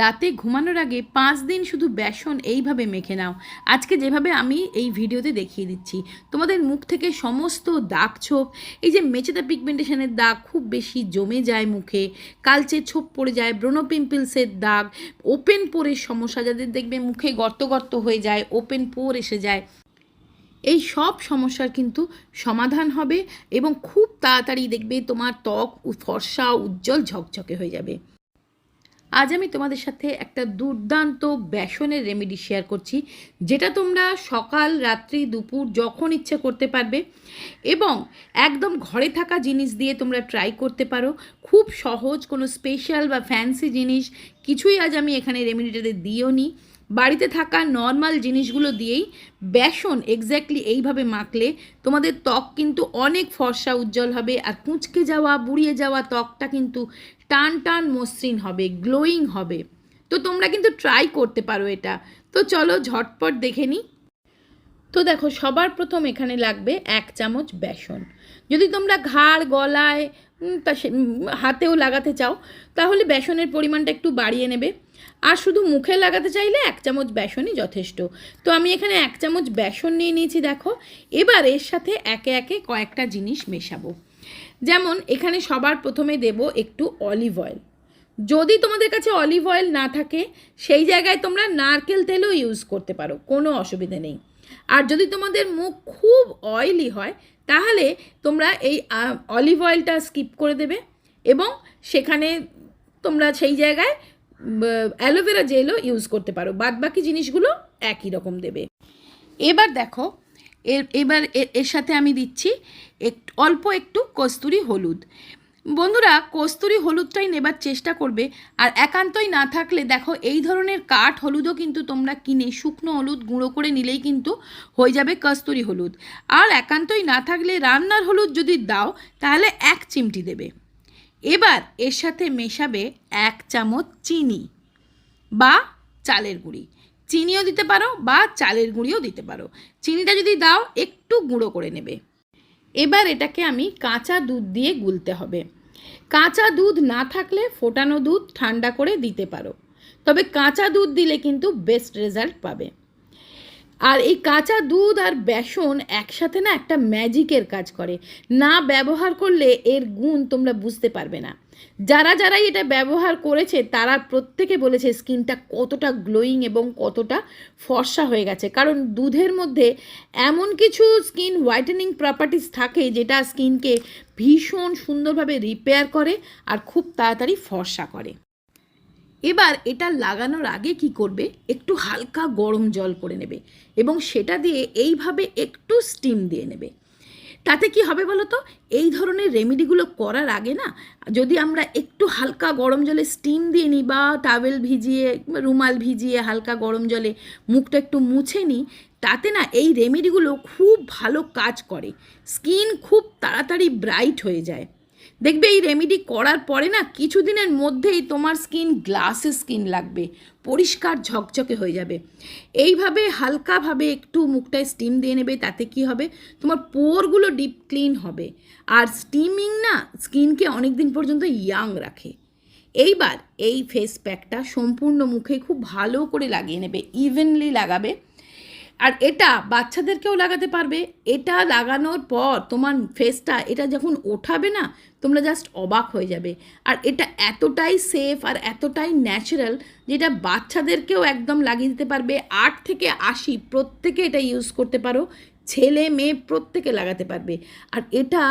রাতে ঘুমানোর আগে পাঁচ দিন শুধু বেসন এইভাবে মেখে নাও। আজকে যেভাবে আমি এই ভিডিওতে দেখিয়ে দিচ্ছি, তোমাদের মুখ থেকে সমস্ত দাগ ছোপ, এই যে মেচেদা পিগমেন্টেশনের দাগ খুব বেশি জমে যায় মুখে, কালচে ছোপ পড়ে যায়, ব্রোনো পিম্পলসের দাগ, ওপেন পোরের সমস্যা যাদের দেখবে মুখে গর্ত গর্ত হয়ে যায়, ওপেন পোর এসে যায়। এই সব সমস্যার কিন্তু সমাধান হবে এবং খুব তাড়াতাড়ি দেখবে তোমার ত্বক ফর্সা উজ্জ্বল ঝকঝকে হয়ে যাবে। আজ আমি তোমাদের সাথে একটা দুর্দান্ত বেসনের রেমেডি শেয়ার করছি, যেটা তোমরা সকাল, রাত্রি, দুপুর যখন ইচ্ছে করতে পারবে এবং একদম ঘরে থাকা জিনিস দিয়ে তোমরা ট্রাই করতে পারো। খুব সহজ কোনো স্পেশাল বা ফ্যান্সি জিনিস কিছুই আজ আমি এখানে রেমেডিটাতে দিও নি বাড়িতে থাকা নর্মাল জিনিসগুলো দিয়েই বেসন এক্স্যাক্টলি এইভাবে মাখলে তোমাদের ত্বক কিন্তু অনেক ফর্সা উজ্জ্বল হবে আর কুঁচকে যাওয়া, বুড়িয়ে যাওয়া ত্বকটা কিন্তু টান টান মসৃণ হবে গ্লোয়িং হবে। তো তোমরা কিন্তু ট্রাই করতে পারো এটা। তো চলো ঝটপট দেখে নিই তো দেখো, সবার প্রথম এখানে লাগবে এক চামচ বেসন। যদি তোমরা ঘাড়, গলায় তা হাতেও লাগাতে চাও, তাহলে বেসনের পরিমাণটা একটু বাড়িয়ে নেবে। আর শুধু মুখে লাগাতে চাইলে এক চামচ বেসনই যথেষ্ট। তো আমি এখানে এক চামচ বেসন নিয়ে নিয়েছি, দেখো। এবার এর সাথে একে একে কয়েকটা জিনিস মেশাবো। যেমন, এখানে সবার প্রথমে দেব একটু অলিভ অয়েল। যদি তোমাদের কাছে অলিভ অয়েল না থাকে, সেই জায়গায় তোমরা নারকেল তেলও ইউজ করতে পারো, কোনো অসুবিধে নেই। আর যদি তোমাদের মুখ খুব অয়েলি হয়, তাহলে তোমরা এই অলিভ অয়েলটা স্কিপ করে দেবে এবং সেখানে তোমরা সেই জায়গায় অ্যালোভেরা জেলও ইউজ করতে পারো। বাদ বাকি জিনিসগুলো একই রকম দেবে। এবার দেখো, এর, এবার এর সাথে আমি দিচ্ছি এক, অল্প একটু কস্তুরি হলুদ। বন্ধুরা, কস্তুরি হলুদটাই নেবার চেষ্টা করবে, আর একান্তই না থাকলে দেখো, এই ধরনের কাঠ হলুদও কিন্তু তোমরা কিনে, শুকনো হলুদ গুঁড়ো করে নিলেই কিন্তু হয়ে যাবে কস্তুরি হলুদ। আর একান্তই না থাকলে রান্নার হলুদ যদি দাও, তাহলে এক চিমটি দেবে। এবার এর সাথে মেশাবে এক চামচ চিনি বা চালের গুঁড়ি। চিনিও দিতে পারো বা চালের গুঁড়িও দিতে পারো। চিনিটা যদি দাও, একটু গুঁড়ো করে নেবে। এবার এটাকে আমি কাঁচা দুধ দিয়ে গুলতে হবে। কাঁচা দুধ না থাকলে ফোটানো দুধ ঠান্ডা করে দিতে পারো। তবে কাঁচা দুধ দিলে কিন্তু বেস্ট রেজাল্ট পাবে। আর এই কাঁচা দুধ আর বেসন একসাথে না একটা ম্যাজিকের কাজ করে। না ব্যবহার করলে এর গুণ তোমরা বুঝতে পারবে না। যারা যারাই এটা ব্যবহার করেছে, তারা প্রত্যেকে বলেছে স্কিনটা কতটা গ্লোয়িং এবং কতটা ফর্সা হয়ে গেছে। কারণ দুধের মধ্যে এমন কিছু স্কিন হোয়াইটেনিং প্রপার্টিস থাকে যেটা স্কিনকে ভীষণ সুন্দরভাবে রিপেয়ার করে আর খুব তাড়াতাড়ি ফর্সা করে। এবার এটা লাগানোর আগে কি করবে? একটু হালকা গরম জল করে নেবে এবং সেটা দিয়ে এইভাবে একটু স্টিম দিয়ে নেবে। তাতে কি হবে বলো তো এই ধরনের রেমেডিগুলো করার আগে না, যদি আমরা একটু হালকা গরম জলে স্টিম দিয়ে নিই বা টাওয়েল ভিজিয়ে, রুমাল ভিজিয়ে হালকা গরম জলে মুখটা একটু মুছে নিই, তাতে না এই রেমেডিগুলো খুব ভালো কাজ করে। স্কিন খুব তাড়াতাড়ি ব্রাইট হয়ে যায়। দেখবে এই রেমেডি করার পরে না কিছুদিনের মধ্যেই তোমার স্কিন গ্লাসে স্কিন লাগবে, পরিষ্কার ঝকঝকে হয়ে যাবে। এইভাবে হালকাভাবে একটু মুখটায় স্টিম দিয়ে নেবে, তাতে কি হবে? তোমার পোরগুলো ডিপ ক্লিন হবে। আর স্টিমিং না স্কিনকে অনেক দিন পর্যন্ত ইয়াং রাখে। এইবার এই ফেস প্যাকটা সম্পূর্ণ মুখে খুব ভালো করে লাগিয়ে নেবে ইভেনলি লাগাবে। আর এটা বাচ্চাদেরকেও লাগাতে পারবে। এটা লাগানোর পর তোমার ফেসটা এটা যখন ওঠাবে না, তোমরা জাস্ট অবাক হয়ে যাবে। আর এটা এতটাই সেফ আর এতটাই ন্যাচারাল যেটা বাচ্চাদেরকেও একদম লাগিয়ে দিতে পারবে। আট থেকে আশি প্রত্যেকে এটা ইউজ করতে পারো। ছেলে, মেয়ে প্রত্যেকে লাগাতে পারবে। আর এটা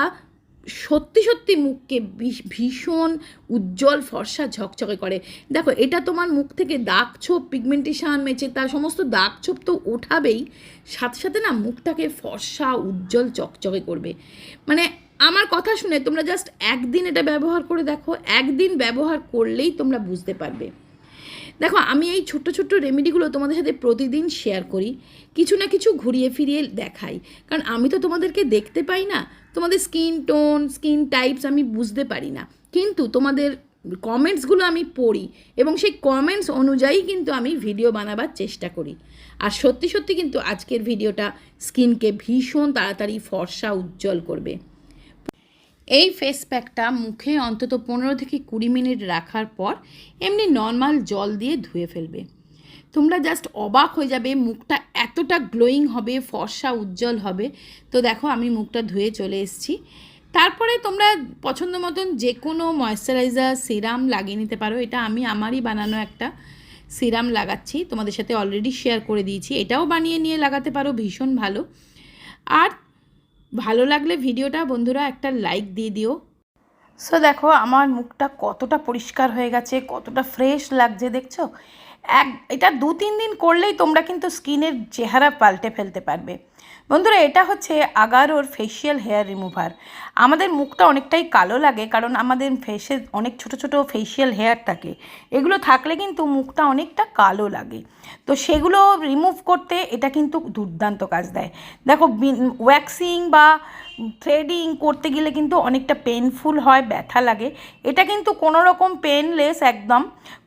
সত্যি সত্যি মুখকে ভীষ- ভীষণ উজ্জ্বল ফর্সা ঝকঝকে করে। দেখো, এটা তোমার মুখ থেকে দাগ ছোপ পিগমেন্টেশন মেচে তার সমস্ত দাগ ছোপ তো ওঠাবেই, সাথে সাথে না মুখটাকে ফর্সা, উজ্জ্বল, চকচকে করবে। মানে আমার কথা শুনে তোমরা জাস্ট একদিন এটা ব্যবহার করে দেখো, একদিন ব্যবহার করলেই তোমরা বুঝতে পারবে। দেখো, আমি এই ছোট্ট ছোট্ট রেমেডিগুলো তোমাদের সাথে প্রতিদিন শেয়ার করি। কিছু না কিছু ঘুরিয়ে ফিরিয়ে দেখাই। কারণ আমি তো তোমাদেরকে দেখতে পাই না, তোমাদের স্কিন টোন স্কিন টাইপস আমি বুঝতে পারি না। কিন্তু তোমাদের কমেন্টসগুলো আমি পড়ি এবং সেই কমেন্টস অনুযায়ী কিন্তু আমি ভিডিও বানাবার চেষ্টা করি। আর সত্যি সত্যি কিন্তু আজকের ভিডিওটা স্কিনকে ভীষণ তাড়াতাড়ি ফর্সা উজ্জ্বল করবে। এই ফেস প্যাকটা মুখে অন্তত পনেরো থেকে কুড়ি মিনিট রাখার পর এমনি নর্মাল জল দিয়ে ধুয়ে ফেলবে। তোমরা জাস্ট অবাক হয়ে যাবে, মুখটা এতটা গ্লোয়িং হবে, ফর্সা উজ্জ্বল হবে। তো দেখো আমি মুখটা ধুয়ে চলে এসেছি। তারপরে তোমরা পছন্দ মতন যে কোনো ময়শ্চারাইজার সিরাম লাগিয়ে নিতে পারো। এটা আমি আমারই বানানো একটা সিরাম লাগাচ্ছি। তোমাদের সাথে অলরেডি শেয়ার করে দিয়েছি। এটাও বানিয়ে নিয়ে লাগাতে পারো, ভীষণ ভালো। আর ভালো লাগলে ভিডিওটা বন্ধুরা একটা লাইক দিয়ে দিও। সো দেখো, আমার মুখটা কতটা পরিষ্কার হয়ে গেছে, কতটা ফ্রেশ লাগছে, দেখছ? এক, এটা দু তিন দিন করলেই তোমরা কিন্তু স্কিনের চেহারা পাল্টে ফেলতে পারবে। বন্ধুরা, এটা হচ্ছে আগারোর ফেসিয়াল হেয়ার রিমুভার আমাদের মুখটা অনেকটাই কালো লাগে কারণ আমাদের ফেসে অনেক ছোট ছোট ফেসিয়াল হেয়ার থাকে। এগুলো থাকলে কিন্তু মুখটা অনেকটা কালো লাগে। তো সেগুলো রিমুভ করতে এটা কিন্তু দুর্দান্ত কাজ দেয়। দেখো ওয়্যাক্সিং বা থ্রেডিং করতে গেলে কিন্তু অনেকটা পেনফুল হয়, ব্যথা লাগে। এটা কিন্তু কোনো রকম পেনলেস একদম।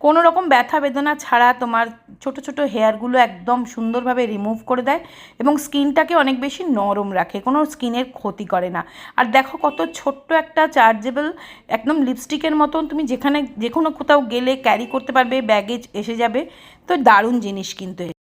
কোনো রকম ব্যথা বেদনা ছাড়া তোমার ছোট ছোট হেয়ারগুলো একদম সুন্দরভাবে রিমুভ করে দেয় এবং স্কিনটাকে অনেক বেশি নরম রাখে, কোনো স্কিনের ক্ষতি করে না। আর দেখো কত ছোট্ট একটা চার্জেবল একদম লিপস্টিকের মতন তুমি যেখানে, যে কোনো কোথাও গেলে ক্যারি করতে পারবে ব্যাগেজ এসে যাবে। তো দারুণ জিনিস কিন্তু